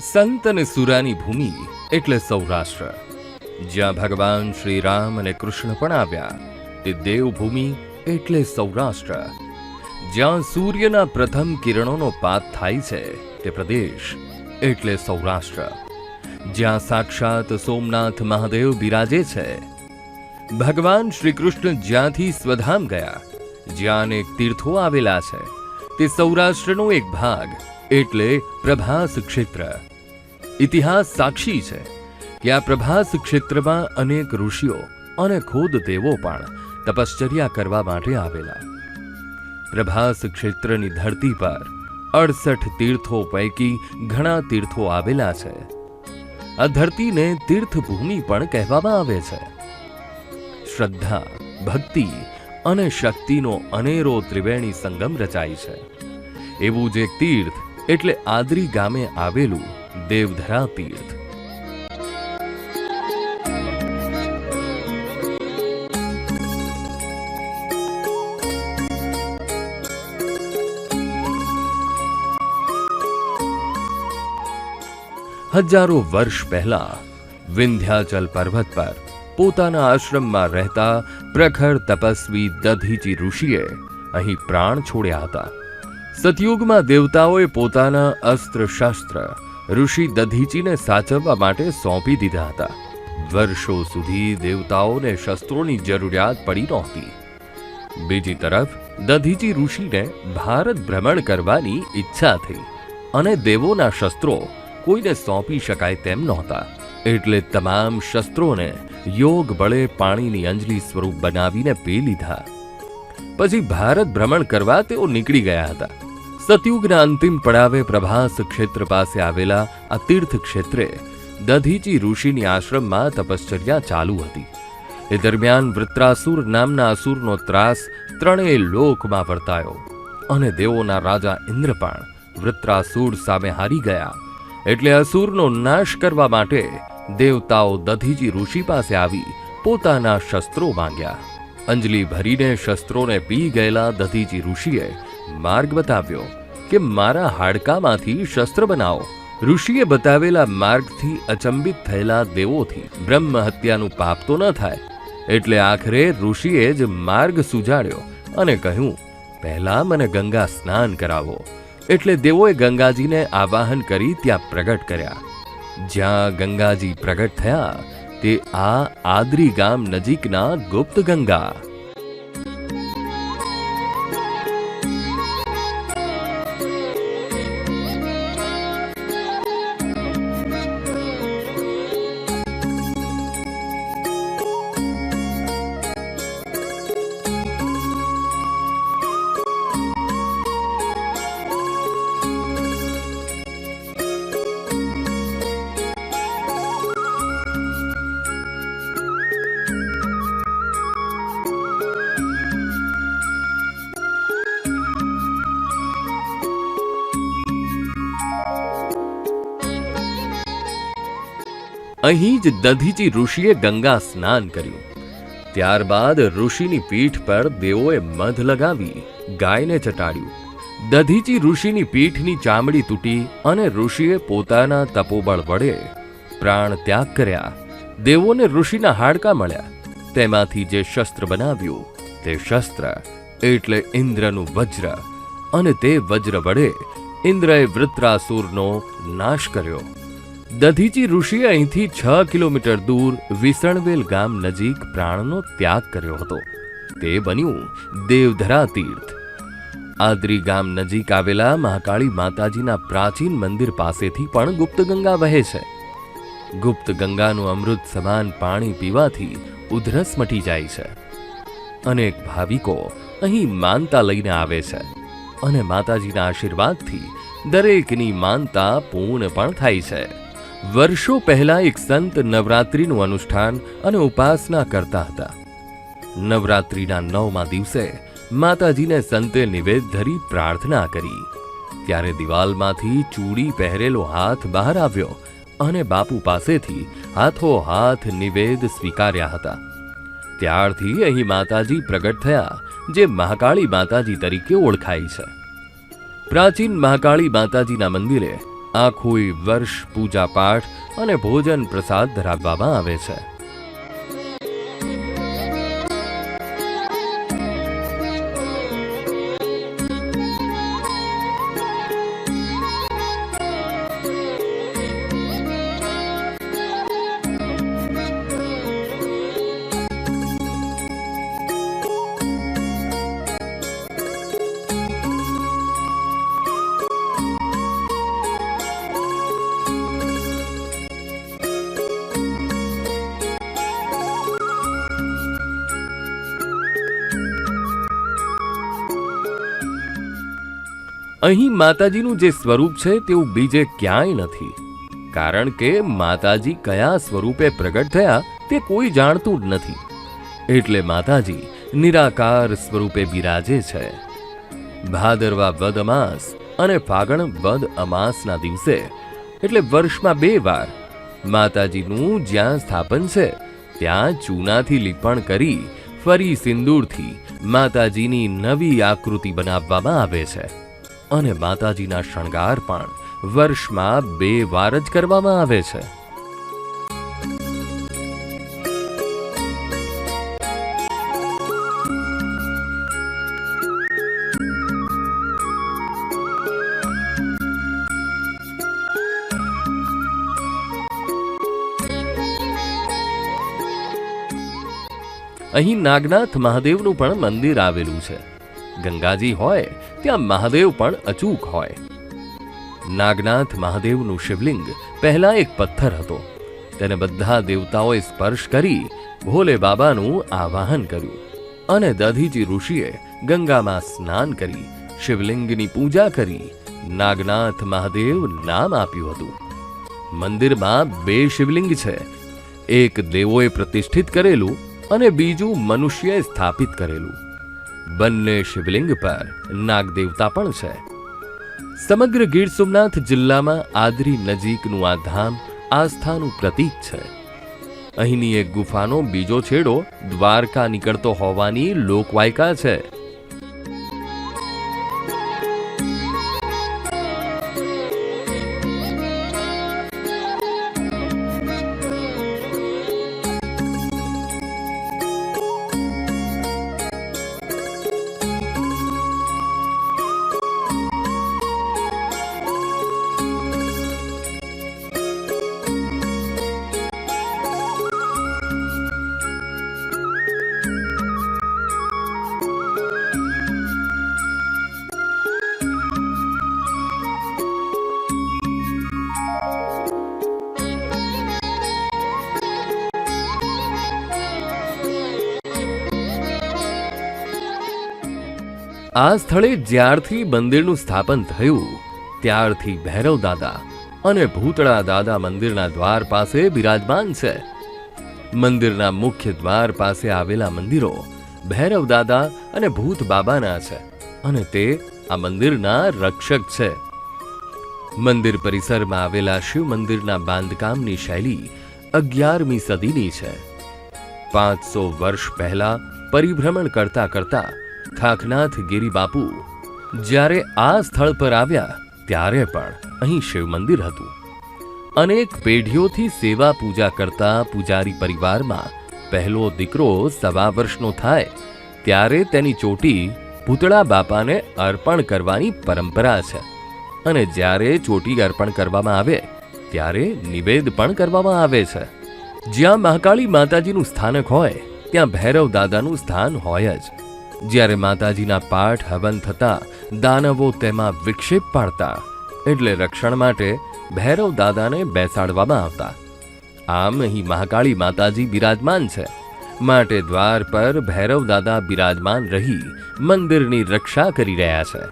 સંત અને સુરાની ભૂમિ એટલે સૌરાષ્ટ્ર. જ્યાં ભગવાન શ્રી રામ અને કૃષ્ણ પણ આવ્યા, તે દેવભૂમિ એટલે સૌરાષ્ટ્ર. જ્યાં સૂર્યના પ્રથમ કિરણોનો પાત થાય છે, તે પ્રદેશ એટલે સૌરાષ્ટ્ર. જ્યાં સાક્ષાત સોમનાથ મહાદેવ બિરાજે છે. ભગવાન શ્રી કૃષ્ણ જ્યાંથી સ્વધામ ગયા, જ્યાં અનેક તીર્થો આવેલા છે, તે સૌરાષ્ટ્રનો એક ભાગ એટલે પ્રભાસ ક્ષેત્ર. ઇતિહાસ સાક્ષી છે કે આ પ્રભાસ ક્ષેત્રમાં અનેક ઋષિઓ અને ખુદ દેવો પણ તપશ્ચર્યા કરવા માટે આવેલા. પ્રભાસ ક્ષેત્રની ધરતી પર અડસઠ તીર્થો પૈકી ઘણા તીર્થો આવેલા છે. આ ધરતીને તીર્થભૂમિ પણ કહેવામાં આવે છે. શ્રદ્ધા, ભક્તિ અને શક્તિનો અનેરો ત્રિવેણી સંગમ રચાય છે. એવું જ તીર્થ એટલે આદરી ગામે આવેલું દેવધરા તીર્થ હજારો વર્ષ પહેલા વિંધ્યાચલ પર્વત પર પોતાના આશ્રમમાં રહેતા પ્રખર તપસ્વી દધીચી ઋષિએ અહીં પ્રાણ છોડ્યા હતા. સતયુગમાં દેવતાઓએ પોતાના અસ્ત્ર શસ્ત્ર ઋષિ દધીચીને સાચવવા માટે સોંપી દીધા હતા. વર્ષો સુધી દેવતાઓને શસ્ત્રોની જરૂરિયાત પડી નહોતી. બીજી તરફ, દધીચી ઋષિને ભારત ભ્રમણ કરવાની ઈચ્છા થઈ અને દેવોના શસ્ત્રો કોઈને સોંપી શકાય તેમ નહોતા. એટલે તમામ શસ્ત્રોને યોગ બળે પાણીની અંજલિ સ્વરૂપ બનાવીને પી લીધા. પછી ભારત ભ્રમણ કરવા તેઓ નીકળી ગયા હતા. સતયુગના અંતિમ પડાવે પ્રભાસ ક્ષેત્ર પાસે આવેલા આ તીર્થ ક્ષેત્રે દધીચી ઋષિની આશ્રમમાં તપશ્ચર્યા ચાલુ હતી. એ દરમિયાન વૃત્રાસુર નામના અસુરનો ત્રાસ ત્રણેય લોકમાં વર્તાયો અને દેવોના રાજા ઇન્દ્ર પણ વૃત્રાસુર સામે હારી ગયા એટલે અસુરનો નાશ કરવા માટે દેવતાઓ દધીજી ઋષિ પાસે આવી પોતાના શસ્ત્રો માંગ્યા. અંજલિ ભરીને શસ્ત્રોને પી ગયેલા દધીજી ઋષિએ માર્ગ બતાવ્યો. કે મારા હાડકામાંથી શસ્ત્ર બનાવો. ઋષિએ બતાવેલા માર્ગથી અચંબિત થયેલા દેવોથી બ્રહ્મ હત્યાનું પાપ તો ન થાય. એટલે આખરે ઋષિએ જ માર્ગ સુજાડ્યો અને કહ્યું, પહેલા મને ગંગા સ્નાન કરાવો. એટલે દેવોએ ગંગાજીને આવાહન કરી ત્યાં પ્રગટ કર્યા. જ્યાં ગંગાજી પ્રગટ થયા, તે આ આદરી ગામ નજીકના ગુપ્ત ગંગા. અહીં જ દધીજી ઋષિએ ગંગા સ્નાન કર્યું. ત્યારબાદ ઋષિની પીઠ પર દેવોએ મધ લગાવી, ગાયને ચટાડ્યું. દધીચી ઋષિની પીઠની ચામડી તૂટી અને ઋષિએ પોતાના તપોબળ વડે પ્રાણ ત્યાગ કર્યા. દેવોને ઋષિના હાડકા મળ્યા. તેમાંથી જે શસ્ત્ર બનાવ્યું, તે શસ્ત્ર એટલે ઇન્દ્રનું વજ્ર અને તે વજ્ર વડે ઇન્દ્રએ વૃત્રાસુરનો નાશ કર્યો. દધીચી ઋષિએ અહીંથી છ કિલોમીટર દૂર વિસણવેલ ગામ નજીક પ્રાણનો ત્યાગ કર્યો હતો. તે બન્યું દેવધરા તીર્થ. આદરી ગામ નજીક આવેલા મહાકાળી માતાજીના પ્રાચીન મંદિર પાસેથી પણ ગુપ્ત ગંગા વહે છે. ગુપ્ત ગંગાનું અમૃત સમાન પાણી પીવાથી ઉધરસ મટી જાય છે. અનેક ભાવિકો અહીં માનતા લઈને આવે છે અને માતાજીના આશીર્વાદથી દરેકની માનતા પૂર્ણ પણ થાય છે. વર્ષો પહેલા એક સંત નવરાત્રિનું અનુષ્ઠાન અને ઉપાસના કરતા હતા. નવરાત્રિના નવમા દિવસે માતાજીને સંતે નિવેદ ધરી પ્રાર્થના કરી. ત્યારે દિવાલમાંથી ચૂડી પહેરેલો હાથ બહાર આવ્યો અને બાપુ પાસેથી હાથો હાથ નિવેદ સ્વીકાર્યા હતા. ત્યારથી અહીં માતાજી પ્રગટ થયા, જે મહાકાળી માતાજી તરીકે ઓળખાય છે. પ્રાચીન મહાકાળી માતાજીના મંદિરે આખું વર્ષ પૂજા પાઠ અને ભોજન પ્રસાદ ધરાવવામાં આવે છે. અહીં માતાજીનું જે સ્વરૂપ છે તેવું બીજે ક્યાંય નથી. કારણ કે માતાજી કયા સ્વરૂપે પ્રગટ થયા તે કોઈ જાણતું જ નથી. એટલે માતાજી નિરાકાર સ્વરૂપે બિરાજે છે. ભાદરવા વદ અમાસ અને ફાગણ વદ અમાસના દિવસે, એટલે વર્ષમાં બે વાર, માતાજીનું જ્યાં સ્થાપન છે, ત્યાં ચૂનાથી લીપણ કરી ફરી સિંદૂરથી માતાજીની નવી આકૃતિ બનાવવામાં આવે છે. અને માતાજીના શણગાર પણ વર્ષમાં બે વાર જ કરવામાં આવે છે. અહીં નાગનાથ મહાદેવનું પણ મંદિર આવેલું છે. ગંગાજી હોય, ત્યાં મહાદેવ પણ અચૂક હોય. નાગનાથ મહાદેવનું શિવલિંગ પહેલા એક પથ્થર હતો. તેને બધા દેવતાઓએ સ્પર્શ કરી ભોલે બાબાનું આવાહન કર્યું અને દધીજી ઋષિએ ગંગામાં સ્નાન કરી, શિવલિંગની પૂજા કરી, નાગનાથ મહાદેવ નામ આપ્યું હતું. મંદિરમાં બે શિવલિંગ છે. એક દેવોએ પ્રતિષ્ઠિત કરેલું અને બીજું મનુષ્યએ સ્થાપિત કરેલું. બંને શિવલિંગ પર નાગદેવતા પણ છે. સમગ્ર ગીર સોમનાથ જિલ્લામાં આદરી નજીકનું આ ધામ આસ્થાનું પ્રતીક છે. અહીંની એક ગુફાનો બીજો છેડો દ્વારકા નીકળતો હોવાની લોકવાયકા છે. આ સ્થળે જ્યારથી મંદિરનું સ્થાપન થયું, ત્યારથી ભૈરવ દાદા અને ભૂતળા દાદા મંદિરના દ્વાર પાસે બિરાજમાન છે. મંદિરના મુખ્ય દ્વાર પાસે આવેલા મંદિરો ભૈરવ દાદા અને ભૂત બાબાના છે અને તે આ મંદિરના રક્ષક છે. મંદિર પરિસરમાં આવેલા શિવ મંદિરના બાંધકામની શૈલી અગિયારમી સદીની છે. પાંચસો વર્ષ પહેલા પરિભ્રમણ કરતા કરતા ખાખનાથ ગિરિબાપુ જ્યારે આ સ્થળ પર આવ્યા ત્યારે પણ અહીં શિવ મંદિર હતું. અનેક પેઢીઓથી સેવા પૂજા કરતા પૂજારી પરિવારમાં પહેલો દીકરો સવા વર્ષનો થાય ત્યારે તેની ચોટી ભૂતળા બાપાને અર્પણ કરવાની પરંપરા છે અને જ્યારે ચોટી અર્પણ કરવામાં આવે ત્યારે નિવેદ પણ કરવામાં આવે છે. જ્યાં મહાકાળી માતાજીનું સ્થાનક હોય ત્યાં ભૈરવ દાદાનું સ્થાન હોય જ. જ્યારે માતાજીના પાઠ હવન થતા દાનવો તેમાં વિક્ષેપ પાડતા, એટલે રક્ષણ માટે ભૈરવ દાદાને બેસાડવામાં આવતા. આમ અહીં મહાકાળી માતાજી બિરાજમાન છે. માટે દ્વાર પર ભૈરવ દાદા બિરાજમાન રહી મંદિરની રક્ષા કરી રહ્યા છે.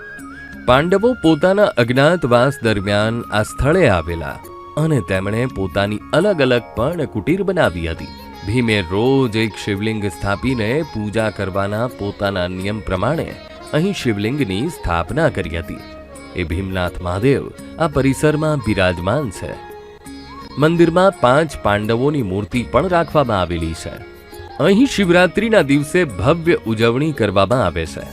પાંડવો પોતાના અજ્ઞાતવાસ દરમિયાન આ સ્થળે આવેલા અને તેમણે પોતાની અલગ અલગ પણ કુટીર બનાવી હતી. ભીમે રોજ એક શિવલિંગ સ્થાપીને પૂજા કરવાના પોતાના નિયમ પ્રમાણે અહીં શિવલિંગની સ્થાપના કરી હતી. એ ભીમનાથ મહાદેવ આ પરિસરમાં બિરાજમાન છે. મંદિરમાં પાંચ પાંડવોની મૂર્તિ પણ રાખવામાં આવેલી છે. અહીં શિવરાત્રિના દિવસે ભવ્ય ઉજવણી કરવામાં આવે છે.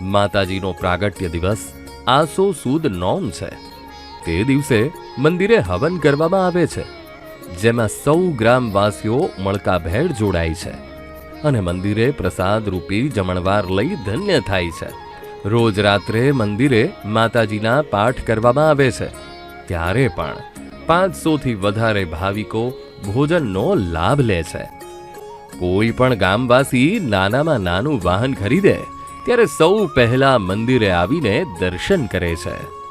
માતાજીનો પ્રાગટ્ય દિવસ આસો સુદ નોમ છે. તે દિવસે મંદિરે હવન કરવામાં આવે છે. જેમાં સૌ ગ્રામવાસીઓ મળકાભેર જોડાય છે અને મંદિરે પ્રસાદ રૂપી જમણવાર લઈ ધન્ય થાય છે. રોજ રાત્રે મંદિરે માતાજીના પાઠ કરવામાં આવે છે. ત્યારે પણ પાંચસોથી વધારે ભાવિકો ભોજનનો લાભ લે છે. કોઈ પણ ગામવાસી નાનામાં નાનું વાહન ખરીદે, ત્યારે સૌ પહેલા મંદિરે આવીને દર્શન કરે છે.